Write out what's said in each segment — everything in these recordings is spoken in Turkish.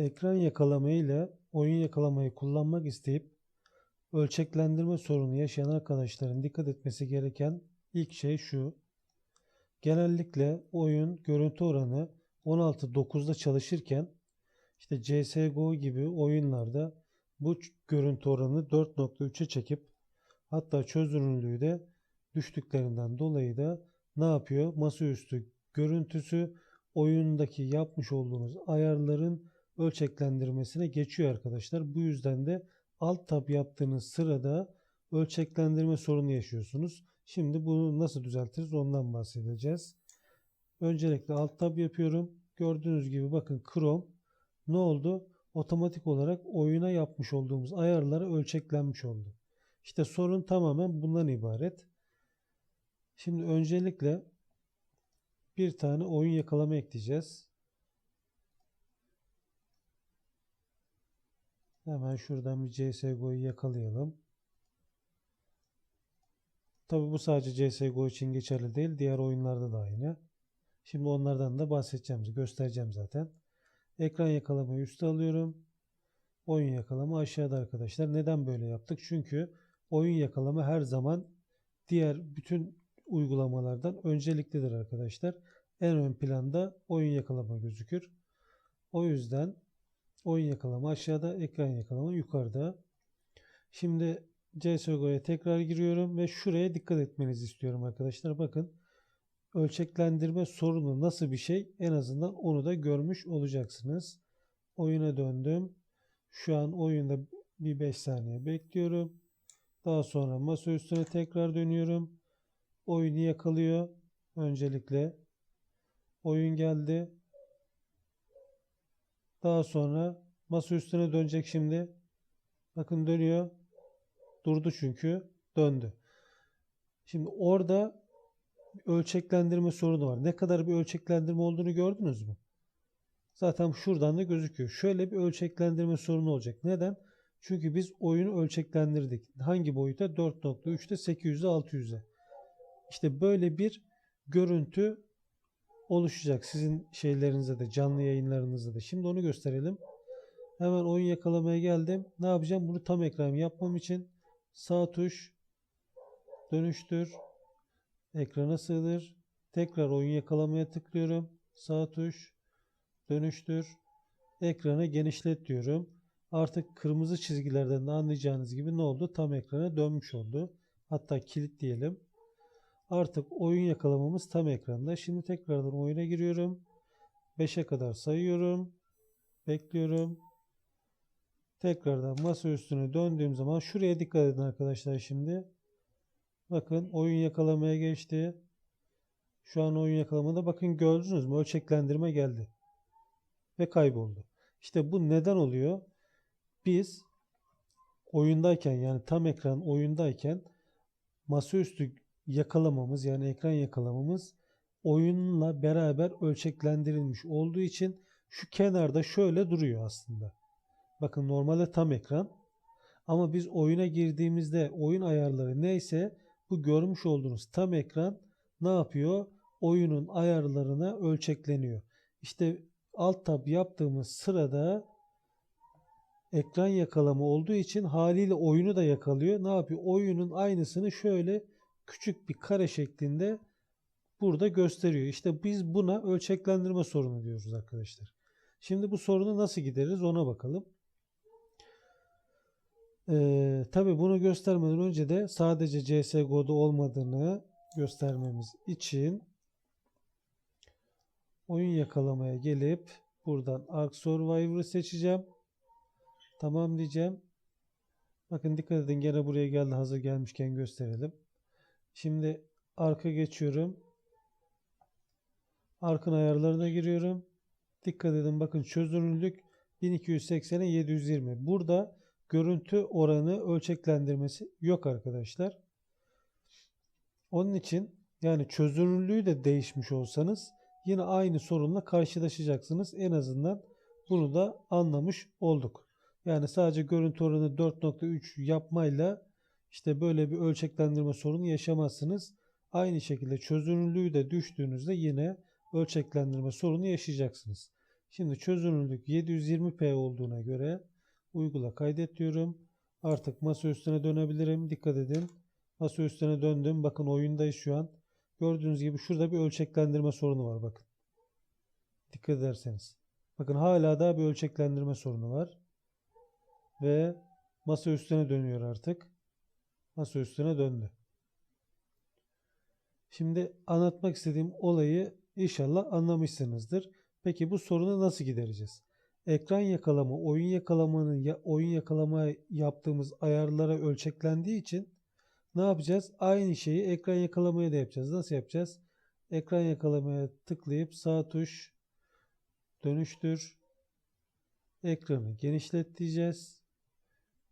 Ekran yakalama ile oyun yakalamayı kullanmak isteyip ölçeklendirme sorunu yaşayan arkadaşların dikkat etmesi gereken ilk şey şu. Genellikle oyun görüntü oranı 16.9'da çalışırken işte CSGO gibi oyunlarda bu görüntü oranı 4.3'e çekip hatta çözünürlüğü de düştüklerinden dolayı da ne yapıyor? Masaüstü görüntüsü oyundaki yapmış olduğunuz ayarların ölçeklendirmesine geçiyor arkadaşlar. Bu yüzden de alt tab yaptığınız sırada ölçeklendirme sorunu yaşıyorsunuz. Şimdi bunu nasıl düzeltiriz ondan bahsedeceğiz. Öncelikle alt tab yapıyorum. Gördüğünüz gibi bakın Chrome ne oldu? Otomatik olarak oyuna yapmış olduğumuz ayarlara ölçeklenmiş oldu. İşte sorun tamamen bundan ibaret. Şimdi öncelikle bir tane oyun yakalama ekleyeceğiz. Hemen şuradan bir CSGO'yu yakalayalım. Tabi bu sadece CSGO için geçerli değil. Diğer oyunlarda da aynı. Şimdi onlardan da bahsedeceğim. Göstereceğim zaten. Ekran yakalamayı üste alıyorum. Oyun yakalama aşağıda arkadaşlar. Neden böyle yaptık? Çünkü oyun yakalama her zaman diğer bütün uygulamalardan önceliklidir arkadaşlar. En ön planda oyun yakalama gözükür. O yüzden oyun yakalama aşağıda, ekran yakalama yukarıda. Şimdi CSGO'ya tekrar giriyorum ve şuraya dikkat etmenizi istiyorum arkadaşlar. Bakın ölçeklendirme sorunu nasıl bir şey en azından onu da görmüş olacaksınız. Oyuna döndüm. Şu an oyunda bir 5 saniye bekliyorum. Daha sonra masa üstüne tekrar dönüyorum. Oyunu yakalıyor. Öncelikle oyun geldi. Daha sonra masa üstüne dönecek şimdi. Bakın dönüyor. Durdu çünkü. Döndü. Şimdi orada ölçeklendirme sorunu var. Ne kadar bir ölçeklendirme olduğunu gördünüz mü? Zaten şuradan da gözüküyor. Şöyle bir ölçeklendirme sorunu olacak. Neden? Çünkü biz oyunu ölçeklendirdik. Hangi boyuta? 4.3'te 800'e 600'e. İşte böyle bir görüntü oluşacak sizin şeylerinizde de canlı yayınlarınızda da. Şimdi onu gösterelim. Hemen oyun yakalamaya geldim. Ne yapacağım? Bunu tam ekran yapmam için sağ tuş dönüştür ekrana sığdır. Tekrar oyun yakalamaya tıklıyorum. Sağ tuş dönüştür. Ekranı genişlet diyorum. Artık kırmızı çizgilerden de anlayacağınız gibi ne oldu? Tam ekrana dönmüş oldu. Hatta kilit diyelim. Artık oyun yakalamamız tam ekranda. Şimdi tekrardan oyuna giriyorum. 5'e kadar sayıyorum. Bekliyorum. Tekrardan masa üstüne döndüğüm zaman şuraya dikkat edin arkadaşlar şimdi. Bakın oyun yakalamaya geçti. Şu an oyun yakalamada bakın gördünüz mü? Ölçeklendirme geldi. Ve kayboldu. İşte bu neden oluyor? Biz oyundayken yani tam ekran oyundayken masaüstü yakalamamız yani ekran yakalamamız oyunla beraber ölçeklendirilmiş olduğu için şu kenarda şöyle duruyor aslında. Bakın normalde tam ekran ama biz oyuna girdiğimizde oyun ayarları neyse bu görmüş olduğunuz tam ekran ne yapıyor? Oyunun ayarlarına ölçekleniyor. İşte alt tab yaptığımız sırada ekran yakalama olduğu için haliyle oyunu da yakalıyor. Ne yapıyor? Oyunun aynısını şöyle küçük bir kare şeklinde burada gösteriyor. İşte biz buna ölçeklendirme sorunu diyoruz arkadaşlar. Şimdi bu sorunu nasıl gideririz ona bakalım. Ee, Tabi bunu göstermeden önce de sadece CSGO'da olmadığını göstermemiz için oyun yakalamaya gelip buradan Ark Survivor'ı seçeceğim. Tamam diyeceğim. Bakın dikkat edin gene buraya geldi hazır gelmişken gösterelim. Şimdi arka geçiyorum. Arkın ayarlarına giriyorum. Dikkat edin bakın çözünürlük 1280'e 720. Burada görüntü oranı ölçeklendirmesi yok arkadaşlar. Onun için yani çözünürlüğü de değişmiş olsanız yine aynı sorunla karşılaşacaksınız. En azından bunu da anlamış olduk. Yani sadece görüntü oranı 4.3 yapmayla işte böyle bir ölçeklendirme sorunu yaşamazsınız. Aynı şekilde çözünürlüğü de düştüğünüzde yine ölçeklendirme sorunu yaşayacaksınız. Şimdi çözünürlük 720p olduğuna göre uygula kaydet diyorum. Artık masa üstüne dönebilirim. Dikkat edin. Masa üstüne döndüm. Bakın oyundayız şu an. Gördüğünüz gibi şurada bir ölçeklendirme sorunu var bakın. Dikkat ederseniz. Bakın hala da bir ölçeklendirme sorunu var. Ve masa üstüne dönüyor artık. Masa üstüne döndü. Şimdi anlatmak istediğim olayı inşallah anlamışsınızdır. Peki bu sorunu nasıl gidereceğiz? Ekran yakalama, oyun yakalamanın ya, oyun yakalama yaptığımız ayarlara ölçeklendiği için ne yapacağız? Aynı şeyi ekran yakalamaya da yapacağız. Nasıl yapacağız? Ekran yakalamaya tıklayıp sağ tuş dönüştür ekranı genişlet diyeceğiz.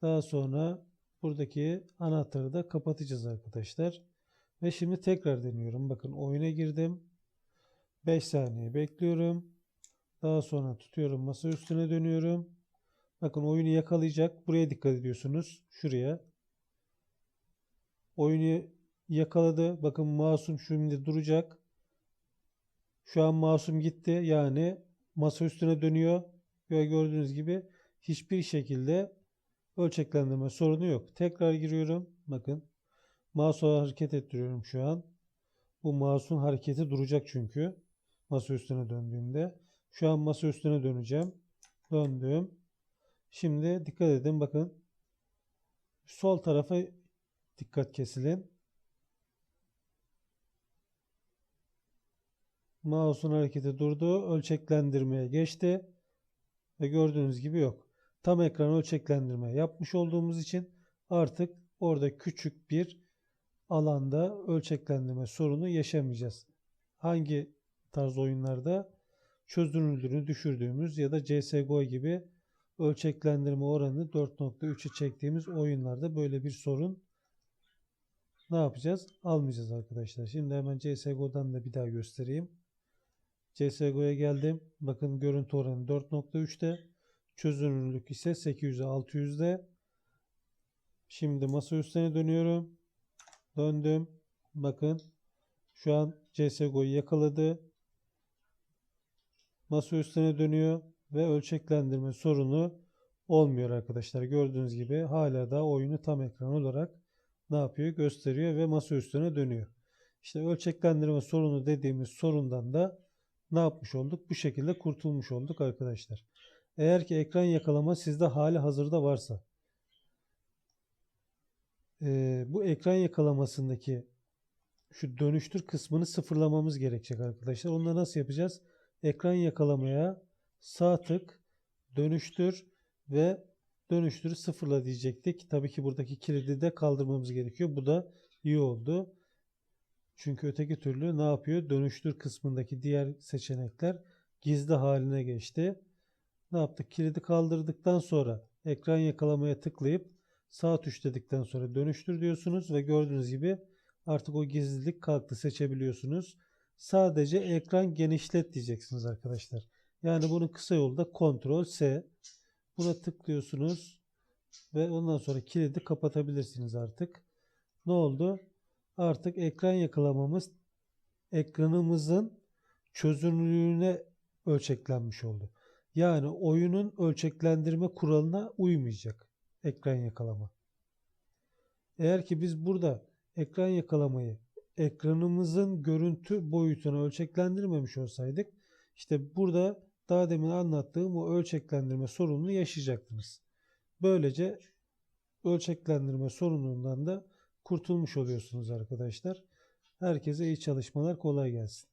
Daha sonra buradaki anahtarı da kapatacağız arkadaşlar. Ve şimdi tekrar deniyorum. Bakın oyuna girdim. 5 saniye bekliyorum. Daha sonra tutuyorum masa üstüne dönüyorum. Bakın oyunu yakalayacak. Buraya dikkat ediyorsunuz. Şuraya. Oyunu yakaladı. Bakın masum şimdi duracak. Şu an masum gitti. Yani masa üstüne dönüyor. Ve gördüğünüz gibi hiçbir şekilde ölçeklendirme sorunu yok. Tekrar giriyorum. Bakın. Mouse'u hareket ettiriyorum şu an. Bu mouse'un hareketi duracak çünkü. Masa üstüne döndüğümde. Şu an masa üstüne döneceğim. Döndüm. Şimdi dikkat edin bakın. Sol tarafa dikkat kesilin. Mouse'un hareketi durdu. Ölçeklendirmeye geçti. Ve gördüğünüz gibi yok. Tam ekran ölçeklendirme yapmış olduğumuz için artık orada küçük bir alanda ölçeklendirme sorunu yaşamayacağız. Hangi tarz oyunlarda çözünürlüğünü düşürdüğümüz ya da CSGO gibi ölçeklendirme oranı 4.3'e çektiğimiz oyunlarda böyle bir sorun ne yapacağız? Almayacağız arkadaşlar. Şimdi hemen CSGO'dan da bir daha göstereyim. CSGO'ya geldim. Bakın görüntü oranı 4.3'te. Çözünürlük ise 800'e 600'de. Şimdi masa üstüne dönüyorum. Döndüm. Bakın şu an CSGO'yu yakaladı. Masa üstüne dönüyor ve ölçeklendirme sorunu olmuyor arkadaşlar. Gördüğünüz gibi hala da oyunu tam ekran olarak ne yapıyor? Gösteriyor ve masa üstüne dönüyor. İşte ölçeklendirme sorunu dediğimiz sorundan da ne yapmış olduk? Bu şekilde kurtulmuş olduk arkadaşlar. Eğer ki ekran yakalama sizde hali hazırda varsa e, bu ekran yakalamasındaki şu dönüştür kısmını sıfırlamamız gerekecek arkadaşlar. Onu nasıl yapacağız? Ekran yakalamaya sağ tık dönüştür ve dönüştürü sıfırla diyecektik. Tabii ki buradaki kilidi de kaldırmamız gerekiyor. Bu da iyi oldu. Çünkü öteki türlü ne yapıyor? Dönüştür kısmındaki diğer seçenekler gizli haline geçti. Ne yaptık? Kilidi kaldırdıktan sonra ekran yakalamaya tıklayıp sağ tuş dedikten sonra dönüştür diyorsunuz ve gördüğünüz gibi artık o gizlilik kalktı seçebiliyorsunuz. Sadece ekran genişlet diyeceksiniz arkadaşlar. Yani bunun kısa yolu da Ctrl S. Buna tıklıyorsunuz ve ondan sonra kilidi kapatabilirsiniz artık. Ne oldu? Artık ekran yakalamamız ekranımızın çözünürlüğüne ölçeklenmiş oldu. Yani oyunun ölçeklendirme kuralına uymayacak ekran yakalama. Eğer ki biz burada ekran yakalamayı ekranımızın görüntü boyutunu ölçeklendirmemiş olsaydık işte burada daha demin anlattığım o ölçeklendirme sorununu yaşayacaktınız. Böylece ölçeklendirme sorunundan da kurtulmuş oluyorsunuz arkadaşlar. Herkese iyi çalışmalar kolay gelsin.